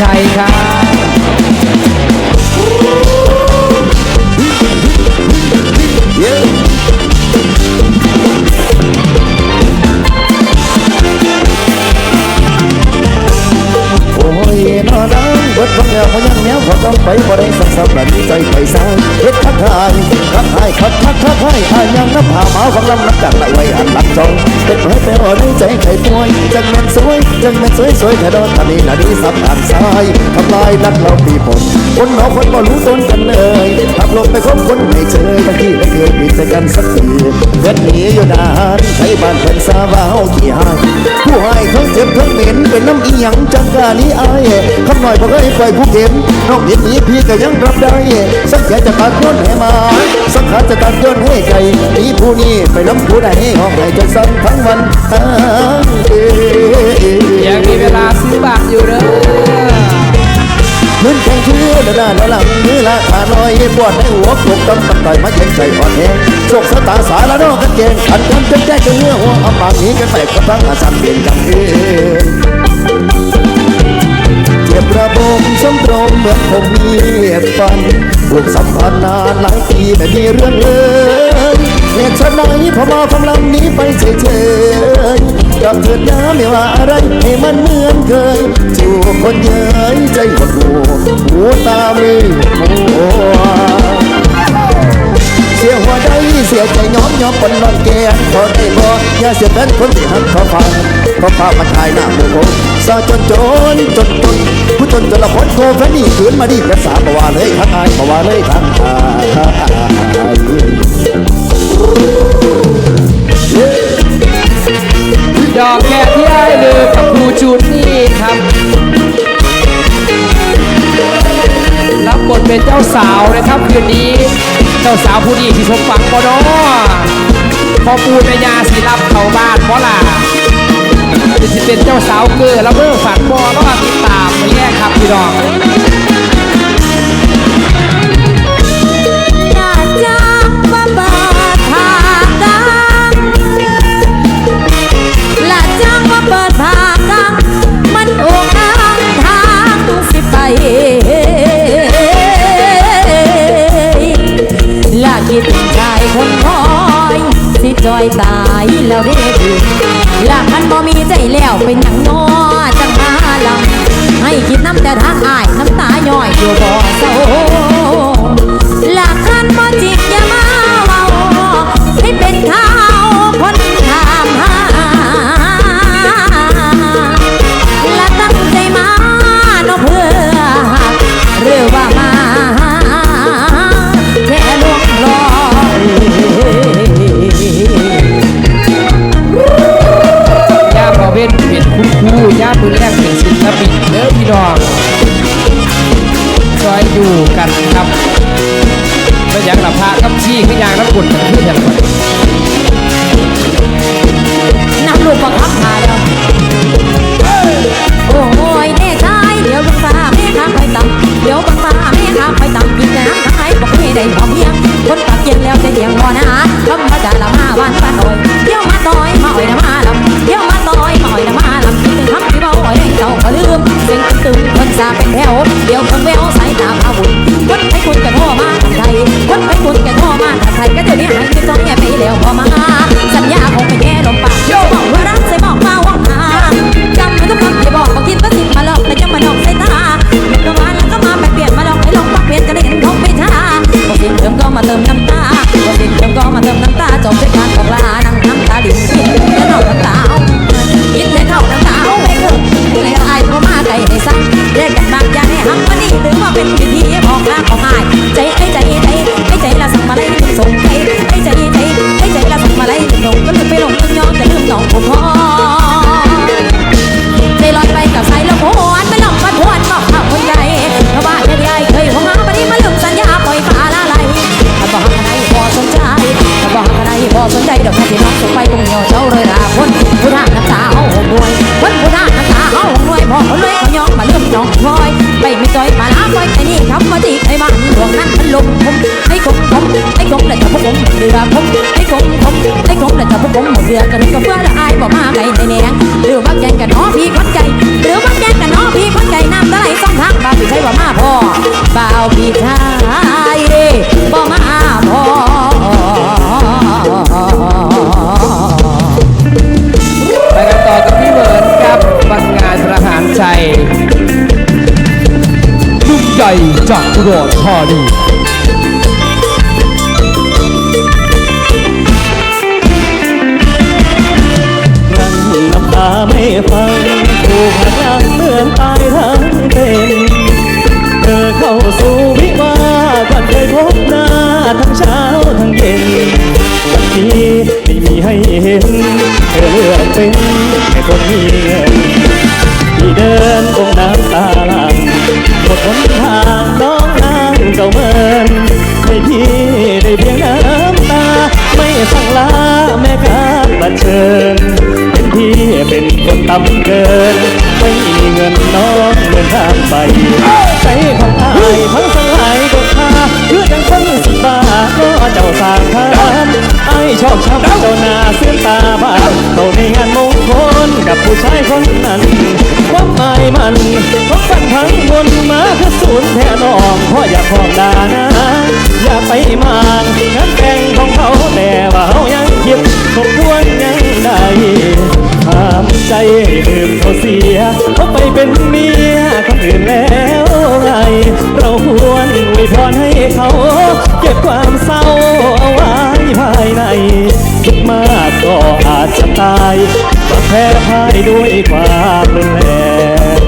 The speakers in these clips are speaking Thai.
ชัยครับโอ้ยนอนังเบิดฟังแล้วเขายังแนวเขาต้องไปบ่ได้สักสับแบบนี้ใจไปสร้าง ทักทักทายทายยังน้ำผาหมาฟังลำนักจักละไว้อันลักจงเฮ็ดให้ไปอ่อนในใจไข่ป่วยจังแม่นสวยจังแม่นสวยสวยแต่ดอนตานีนาดีสับทางซ้ายทำลายนักเราปีผลคนหนอคนบ่รู้ตนกันเลยขับลงไปคบคนไม่เจอบางที่ไม่เคยมีใจกันสักทีเกิดหนีอยู่นานใช้บ้าน ขี้หายผู้ให้ทั้งเจ็บทั้งเหม็นเป็นน้ำอีหยังจังกานี้อายคำหน่อยบอกให้ปล่อยผู้เข็มนอกเห็นนี้พี่ก็ยังรับได้สังเกตจะตัดย้อนให้มา สังขารจะตัดย้อนให้ใจนีผู้นี้ไปล้ำผู้ใดห้องให้จนซ้ำทั้งวันทั้งเอยังมีเวลาซื้อบัตรอยู่เด้อ มืนแข่งชื่อดาดาดาลังมือละขาน้อยปวดในหัวปลุกตำตำต่อยมาเย็นใจอ่อนแห้งโศกสตาสาละนอกกันเกงขันกันจนแก้จนเนื้อหัวเอาปากนี้กันไปกับทั้งอาสันเปลี่ยนกันเองเจ็บระบมสมตรมเหมือนผมมีฟันผูกสัมพันธ์นานหลายปีไม่มีเรื่องเลย เหตุฉะไหนพอมาฟังนี้ไปเฉยๆกับเถิดน้ำไม่ว่าอะไรให้มันเหมือนเคยจูบคนเย้ยใจหดหูหูตาไม่มัวเสียหัวใจเสียใจย้อมย้อมปนนอนแกนพอได้บ่อย่าเสียเป็นคนที่หักเขาฟังเขาพามาทายหน้าหมู่ผมสาจนจนจนจนผู้จนจนละคนโทรแฟนนี่ขืนมาดีภาษาบว่าเลยทักทายบ่ว่าเลยทักทาย ดอกแค่ที่ไอ้ลืมกับครูจูนนี่ครับ รับบทเป็นเจ้าสาวนะครับคืนนี้ เจ้าสาวผู้ดีที่สมหวังบ่เนาะพอปูแม่ยาสิรับเข้าบ้านบ่ล่ะจะเป็นเจ้าสาวเกิดแล้วเมื่อฝันบ่แล้วก็ติดตามไปแยกครับพี่น้อง ตายแล้วเด้อละคันบ่มีใจแล้วเป็นหยังนอจังมาลำให้คิดน้ำแต่ทางอายน้ำตาย่อยอยู่บ่เศร้า แล้วอย่างละพากับชี้ขึ้นยางน้ำกลกันขึ้นอย่างไรนำลูกประคับหาแล้วโอ้ยแน่ใจเดี๋ยวบังฟ้าแม่ข้าไปต่ำเดี๋ยวบังฟ้าแม่ข้าไปต่ำกินน้ำทั้งไอ้บอกให้ได้พอกเพียงคนปากเย็นแล้วจะเดียงพอนะธรรมดาละมาวันป้าหน่อยเดี๋ยวมาต่อยมาอ่อยนะมาลำเดี๋ยวมาต่อยมาอ่อยนะมาลำที่หนึ่งคำที่บอกอ่อยได้เจ้าก็ลืมเสียงตึงคนซาเป็นแถวเดี๋ยวคนแววสายตาพาบุญ คนให้คุณกันโทรมาถ้าใครก็เดี๋ยวนี้หายไปต้องแง่ไปแล้วพอมา สัญญาของ องส่งไปคงเหนียวเจ้าเลยละคนผู้ท่าน้ำตาเอาหงด้วยคนผู้ท่าน้ำตาเอาหงด้วยพอคนเลยเขายองมาลืมน้องพลอยไปไม่จอยมาล้าปล่อยแต่นี่ทำมาจีไอ้บ้านดวงนั้นมันลมผมไอ้กงผมไอ้กงเลยจะพวกผมเรือผมไอ้กงผมไอ้กงเลยจะพวกผมหมดเรือกันก็เพื่อละอายบอกมาไกลในแนงหรือว่าแกงกันน้อพี่คนใจหรือว่า อุดรธานีรังน้ำตาไม่ฟังถูกหักหลังเมือนตายทั้งเป็นเธอเข้าสู่วิวาก่อนเคยพบหน้าทั้งเช้าทั้งเย็นวันนี้ไม่มีให้เห็นเธอเลือกเป็นแค่คนมีเงิน สั่งลาแม่กาบันเชิญเป็นพี่เป็นคนต่ำเกิน ไม่มีเงินน้องเดินทางไปใจของอายพังสลายกดค่าเพื่อยังคนสุดบาก็เจ้าสางทานไอชอบช้ำเจ้าหน้าเสื้อตาบ้านเขาในงานมงคลกับผู้ชายคนนั้นความหมายมันของฝันทั้งบนมาคือศูนย์แท้น้องพราะอยากพองดานะอย่าไปมา เขาเสียเขาไปเป็นเมียคนอื่นแล้วไงเราควรอวยพรให้เขาเก็บความเศร้าเอาไว้ภายในคิดมากก็อาจจะตายมาแพ้พ่ายด้วยความรุนแรง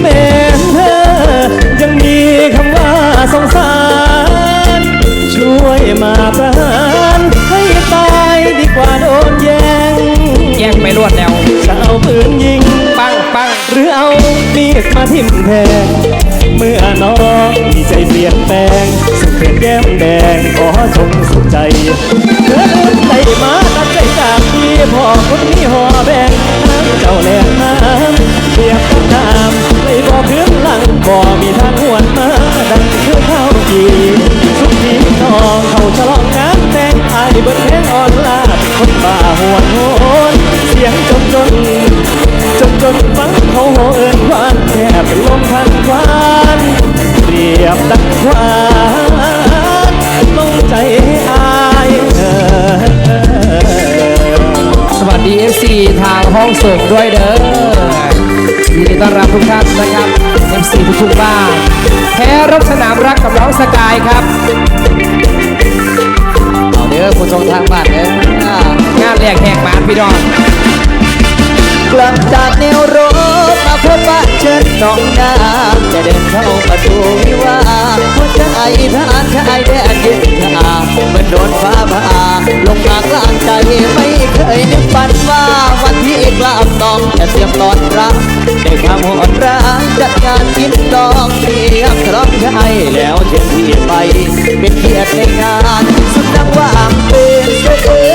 แม้เธอยังมีคำว่าสงสาร ช่วยมาประ งไม่รวดแล้วจะเอาปืนยิง ปังปังหรือเอามีดมาทิ่มแทงเมื่อน้องมีใจเปลี่ยนแปลงสุดเป็นแก้มแดงขอชมสุขใจเธอเดินได้มาตัดใจจากพี่พ่อคนนี้ห่อแบ่งน้ำเจ้าแหลกน้ำเปียกกับน้ำเลยบอกพื้นหลังบ่มีทางหวนมาดังคือข้าว ส่งด้วยเด้อยินดีต้อนรับทุกท่านนะครับ FC ทุกๆบ้านแพ้รบสนามรักกับน้องสกายครับเอาเด้อผู้ชมทางบ้านเด้ออ่างานแรกแหกมานพี่น้องกลับจากแนวรบมาพบบ้านเชิญน้องนาจะเดินเข้าประตูวิวาหัวใจทหารชายแดนยืนชาเหมือนโดนฟ้าผ่า ลงมากลางใจไม่เคยนึกฝันว่าวันที่กลับน้องจะเสียมตอนรักได้ความโหดร้ายจัดงานกินดองเตรียมร้องใจแล้วเชิญพี่ไป เป็นเกียรติในงานสุดนักว่างเป็นเสือ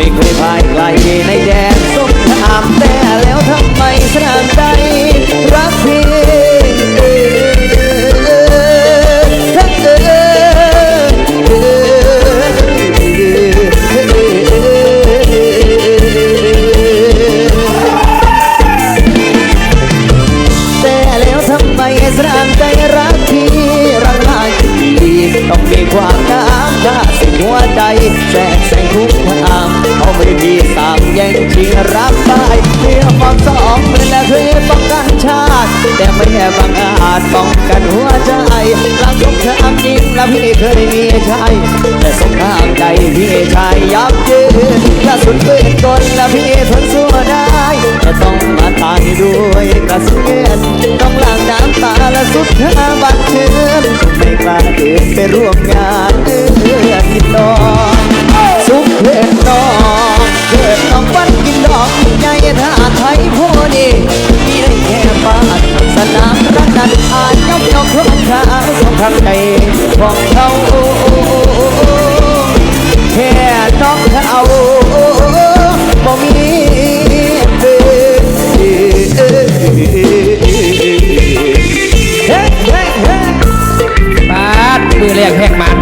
ไม่เคยพ่ายใครในแดนสงครามแต่แล้วทำไม บังอาจป้องกันหัวใจรักสงครามจริงนะพี่เคยมีชายแต่สงครามใจพี่ชายยับเยินและสุดปืนกลนะพี่ทนสู้ได้แต่ต้องมาตายด้วยกระสุนเงินต้องล้างน้ำตาและสุดท้าบัดเชิญไม่กล้าเดินไปร่วมงานเอื้อกิน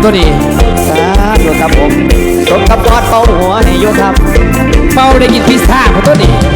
ตัวนี้สาธุครับผมสมกับกอดเป่าหัวให้อยู่ครับ เป้าได้กินพิซซ่าของตัวนี้